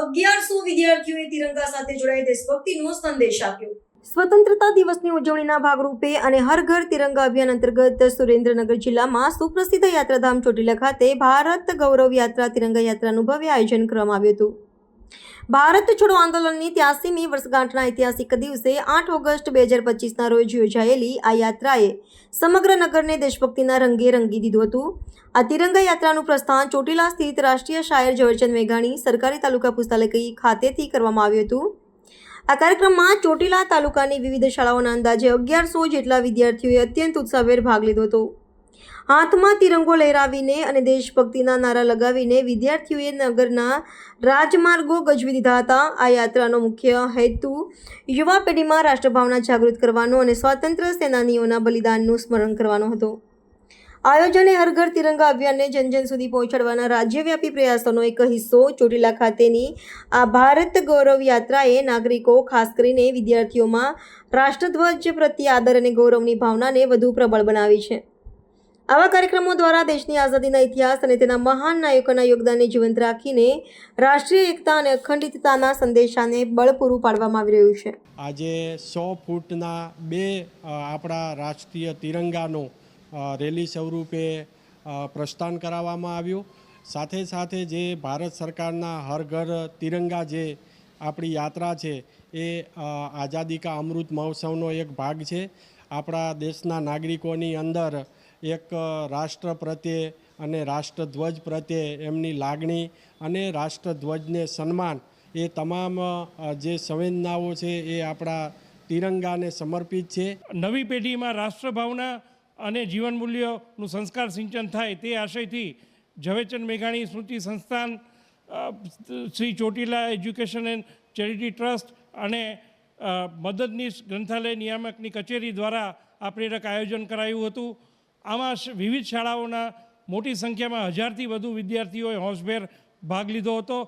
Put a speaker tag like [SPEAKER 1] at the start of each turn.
[SPEAKER 1] અગિયારસો વિદ્યાર્થીઓએ તિરંગા સાથે જોડાઈ દેશભક્તિનો સંદેશ આપ્યો.
[SPEAKER 2] સ્વતંત્રતા દિવસની ઉજવણીના ભાગરૂપે અને હર ઘર તિરંગા અભિયાન અંતર્ગત સુરેન્દ્રનગર જિલ્લામાં સુપ્રસિદ્ધ યાત્રાધામ ચોટીલા ખાતે ભારત ગૌરવ યાત્રા તિરંગા યાત્રાનું ભવ્ય આયોજન કરવામાં આવ્યું હતું. ભારત છોડો આંદોલનની ત્યાસીમી વર્ષગાંઠના ઐતિહાસિક દિવસે આઠ ઓગસ્ટ બે હજાર પચીસના રોજ યોજાયેલી આ યાત્રાએ સમગ્ર નગરને દેશભક્તિના રંગે રંગી દીધું હતું. આ તિરંગા યાત્રાનું પ્રસ્થાન ચોટીલા સ્થિત રાષ્ટ્રીય શાયર ઝવેરચંદ મેઘાણી સરકારી તાલુકા પુસ્તકાલય ખાતેથી કરવામાં આવ્યું હતું. આ કાર્યક્રમમાં ચોટીલા તાલુકાની વિવિધ શાળાઓના અંદાજે અગિયારસો જેટલા વિદ્યાર્થીઓએ અત્યંત ઉત્સાહભેર ભાગ લીધો હતો. હાથમાં તિરંગો લહેરાવીને અને દેશભક્તિના નારા લગાવીને વિદ્યાર્થીઓએ નગરના રાજમાર્ગો ગજવી દીધા હતા. આ યાત્રાનો મુખ્ય હેતુ યુવા પેઢીમાં રાષ્ટ્રભાવના જાગૃત કરવાનો અને સ્વાતંત્ર્ય સેનાનીઓના બલિદાનનું સ્મરણ કરવાનો હતો. આયોજને હર ઘર તિરંગા અભિયાનને જન જન સુધી પહોંચાડવાના રાજ્યવ્યાપી પ્રયાસોનો એક હિસ્સો ચોટીલા ખાતેની આ ભારત ગૌરવ યાત્રાએ નાગરિકો, ખાસ કરીને વિદ્યાર્થીઓમાં રાષ્ટ્રધ્વજ પ્રત્યે આદર અને ગૌરવની ભાવનાને વધુ પ્રબળ બનાવી છે. આવા કાર્યક્રમો દ્વારા દેશની આઝાદીના ઇતિહાસ અને તેના મહાન નાયકોના યોગદાનને જીવંત રાખીને રાષ્ટ્રીય એકતા અને અખંડિતતાના સંદેશાને બળ પૂરું પાડવામાં આવી રહ્યું છે.
[SPEAKER 3] આજે સો ફૂટના બે આપણા રાષ્ટ્રીય તિરંગાનો રેલી સ્વરૂપે પ્રસ્થાન કરાવવામાં આવ્યું. સાથે સાથે જે ભારત સરકારના હર ઘર તિરંગા જે આપણી યાત્રા છે એ આઝાદી કા અમૃત મહોત્સવનો એક ભાગ છે. આપણા દેશના નાગરિકોની અંદર એક રાષ્ટ્ર પ્રત્યે અને રાષ્ટ્રધ્વજ પ્રત્યે એમની લાગણી અને રાષ્ટ્રધ્વજને સન્માન, એ તમામ જે સંવેદનાઓ છે એ આપણા તિરંગાને સમર્પિત છે.
[SPEAKER 4] નવી પેઢીમાં રાષ્ટ્રભાવના અને જીવન મૂલ્યોનું સંસ્કાર સિંચન થાય તે આશયથી ઝવેરચંદ મેઘાણી સ્મૃતિ સંસ્થાન Shri Chotila education and charity trust અને મદદનીશ ગ્રંથાલય નિયામકની કચેરી દ્વારા આ પ્રેરક આયોજન કરાયું હતું. આમાં વિવિધ શાળાઓના મોટી સંખ્યામાં હજારથી વધુ વિદ્યાર્થીઓએ હોંશભેર ભાગ લીધો હતો.